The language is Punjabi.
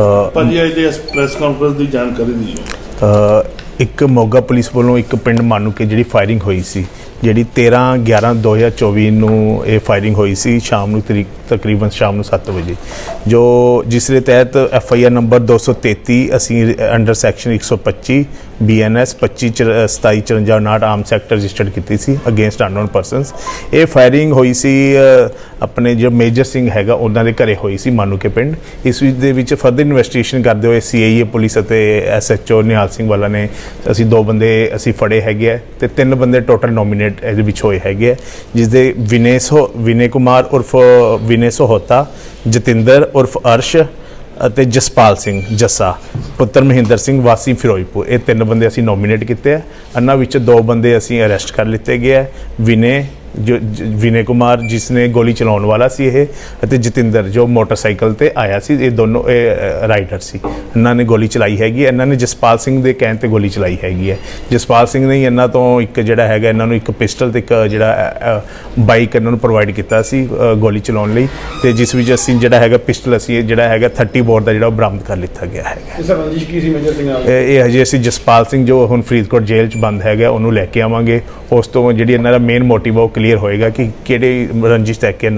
ਅ, ਭਾਜੀ ਅੱਜ ਦੇ ਇਸ ਪ੍ਰੈਸ ਕਾਨਫਰੰਸ ਦੀ ਜਾਣਕਾਰੀ ਦਿਓ। ਇੱਕ ਮੋਗਾ ਪੁਲਿਸ ਵੱਲੋਂ ਇੱਕ ਪਿੰਡ ਮਾਨੂਕੇ ਜਿਹੜੀ ਫਾਇਰਿੰਗ ਹੋਈ ਸੀ ਜਿਹੜੀ 13 11 2024 ਨੂੰ ਇਹ ਫਾਇਰਿੰਗ ਹੋਈ ਸੀ ਸ਼ਾਮ ਨੂੰ ਤਰੀਕ ਤਕਰੀਬਨ ਸ਼ਾਮ ਨੂੰ 7 ਵਜੇ। ਜੋ ਜਿਸ ਦੇ ਤਹਿਤ ਐਫ ਆਈ ਆਰ ਨੰਬਰ 233 ਅਸੀਂ under section 125 BNS 25 2754 arm sector registered ਕੀਤੀ ਸੀ ਅਗੇਂਸਟ ਅਨਨੋਨ ਪਰਸਨਸ। ਇਹ ਫਾਇਰਿੰਗ ਹੋਈ ਸੀ ਆਪਣੇ ਜੋ ਮੇਜਰ ਸਿੰਘ ਹੈਗਾ, ਉਹਨਾਂ ਦੇ ਘਰੇ ਹੋਈ ਸੀ, ਮਾਨੂਕੇ ਪਿੰਡ। ਇਸ ਵਿੱਚ ਦੇ ਵਿੱਚ ਫਰਦਰ ਇਨਵੈਸਟੀਗੇਸ਼ਨ ਕਰਦੇ ਹੋਏ ਸੀਆਈਏ ਪੁਲਿਸ ਅਤੇ ਐਸਐਚਓ ਨਿਹਾਲ ਸਿੰਘ ਵਾਲਾ ਨੇ, ਅਸੀਂ ਦੋ ਬੰਦੇ ਅਸੀਂ ਫੜੇ ਹੈਗੇ ਆ ਤੇ ਤਿੰਨ ਬੰਦੇ ਟੋਟਲ ਨੋਮੀਨੇਟ ਇਹਦੇ ਵਿੱਚ ਹੋਏ ਹੈਗੇ ਆ ਜਿਸ ਦੇ ਵਿਨੇਸੋ ਵਿਨੇ ਕੁਮਾਰ ਉਰਫ ਵਿਨੇ ਸੋਹਤਾ, ਜਤਿੰਦਰ ਉਰਫ ਅਰਸ਼ ਅਤੇ ਜਸਪਾਲ ਸਿੰਘ ਜੱਸਾ। ਪੁੱਤਰ ਮਹਿੰਦਰ ਸਿੰਘ, ਵਾਸੀ ਫਿਰੋਜ਼ਪੁਰ। ਇਹ ਤਿੰਨ ਬੰਦੇ ਅਸੀਂ ਨੋਮੀਨੇਟ ਕੀਤੇ ਆ। ਇਹਨਾਂ ਵਿੱਚ ਦੋ ਬੰਦੇ ਅਸੀਂ ਅਰੈਸਟ ਕਰ ਲਿੱਤੇ ਗਏ ਆ। ਵਿਨੇ ਵਿਨੇ ਕੁਮਾਰ ਜਿਸ ਨੇ ਗੋਲੀ ਚਲਾਉਣ ਵਾਲਾ ਸੀ ਇਹ ਅਤੇ ਜਤਿੰਦਰ ਜੋ ਮੋਟਰਸਾਈਕਲ ਤੇ ਆਇਆ ਸੀ ਇਹ ਦੋਨੋਂ ਇਹ ਰਾਈਡਰ ਸੀ। ਇਹਨਾਂ ਨੇ ਗੋਲੀ ਚਲਾਈ ਹੈਗੀ। ਇਹਨਾਂ ਨੇ ਜਸਪਾਲ ਸਿੰਘ ਦੇ ਕਹਿਣ ਤੇ ਗੋਲੀ ਚਲਾਈ ਹੈਗੀ ਹੈ। ਜਸਪਾਲ ਸਿੰਘ ਨੇ ਹੀ ਇਹਨਾਂ ਤੋਂ ਇੱਕ ਜਿਹੜਾ ਹੈਗਾ ਇਹਨਾਂ ਨੂੰ ਇੱਕ ਪਿਸਟਲ ਤੇ ਇੱਕ ਜਿਹੜਾ ਬਾਈਕ ਇਹਨਾਂ ਨੂੰ ਪ੍ਰੋਵਾਈਡ ਕੀਤਾ ਸੀ ਗੋਲੀ ਚਲਾਉਣ ਲਈ ਤੇ ਜਿਸ ਵਿੱਚ ਅਸੀਂ ਜਿਹੜਾ ਹੈਗਾ ਪਿਸਟਲ ਅਸੀਂ ਜਿਹੜਾ ਹੈਗਾ 30 ਬੋਰ ਦਾ ਜਿਹੜਾ ਉਹ ਬਰਾਮਦ ਕਰ ਲਿੱਤਾ ਗਿਆ ਹੈਗਾ। ਇਸ ਰੰਜਿਸ਼ ਕੀ ਸੀ ਮੇਜਰ ਸਿੰਘ ਨਾਲ? ਇਹ ਇਹ ਹਜੇ ਅਸੀਂ ਜਸਪਾਲ ਸਿੰਘ ਜੋ ਹੁਣ ਫਰੀਦਕੋਟ ਜੇਲ੍ਹ 'ਚ ਬੰਦ ਹੈਗਾ ਉਹਨੂੰ ਲੈ ਕੇ ਆਵਾਂਗੇ। ਉਸ ਤੋਂ ਜਿਹੜੀ ਇਹਨਾਂ ਦਾ ਮੇਨ ਮੋਟਿਵ ਉਹ ਕਲੀਅਰ ਹੋਏਗਾ ਕਿ ਕਿਹੜੇ ਰੰਜਿਸ਼ ਤੱਕ ਕੇ